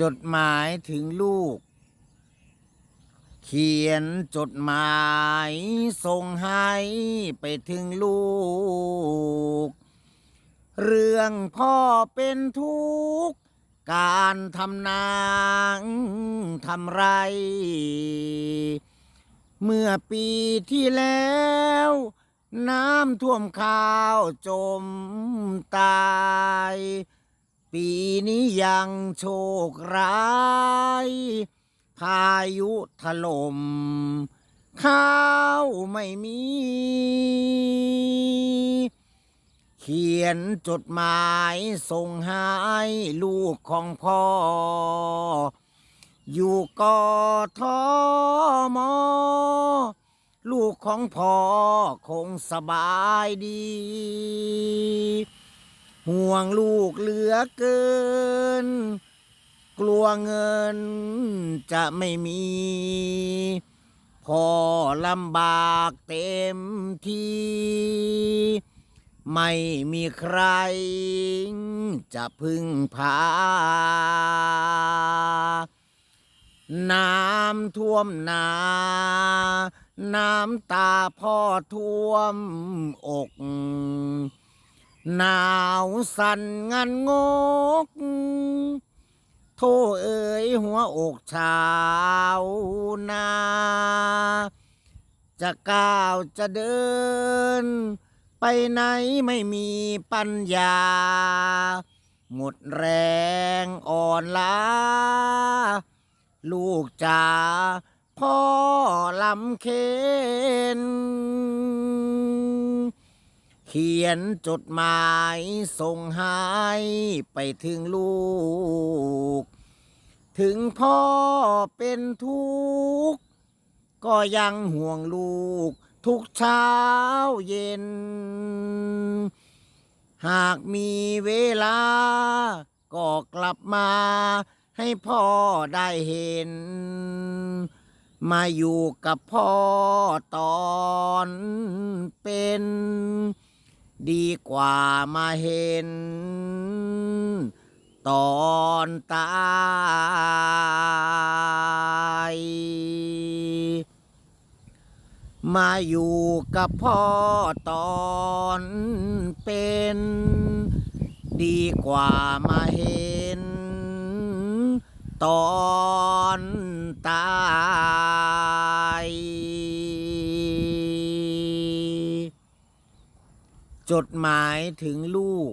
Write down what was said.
จดหมายถึงลูก เขียนจดหมายส่งให้ไปถึงลูก เรื่องพ่อเป็นทุกข์ การทำนางทำไร เมื่อปีที่แล้วน้ำท่วมข้าวจมตาย ปีนี้ยังโชคร้ายพายุถล่มข้าวไม่มี เขียนจดหมายส่งให้ลูกของพ่อ อยู่กอทอมอ ลูกของพ่อคงสบายดี ห่วงลูกเหลือเกิน กลัวเงินจะไม่มีพอลำบากเต็มที่ ไม่มีใครจะพึ่งพา น้ำท่วมนา น้ำตาพ่อท่วมอก หนาวสั่นงันงก โทเอ๋ยหัวอกชาวนาจะก้าวจะเดิน ไปไหนไม่มีปัญญา หมดแรงอ่อนล้า ลูกจ๋าพ่อลำเค็น เขียนจดหมายส่งให้ไปถึงลูก ถึงพ่อเป็นทุกข์ ก็ยังห่วงลูกทุกเช้าเย็น หากมีเวลา ก็กลับมาให้พ่อได้เห็น มาอยู่กับพ่อตอนเป็น ดีกว่ามาเห็น ตอนตาย มาอยู่กับพ่อตอนเป็น ดีกว่ามาเห็น ตอนตาย จดหมายถึงลูก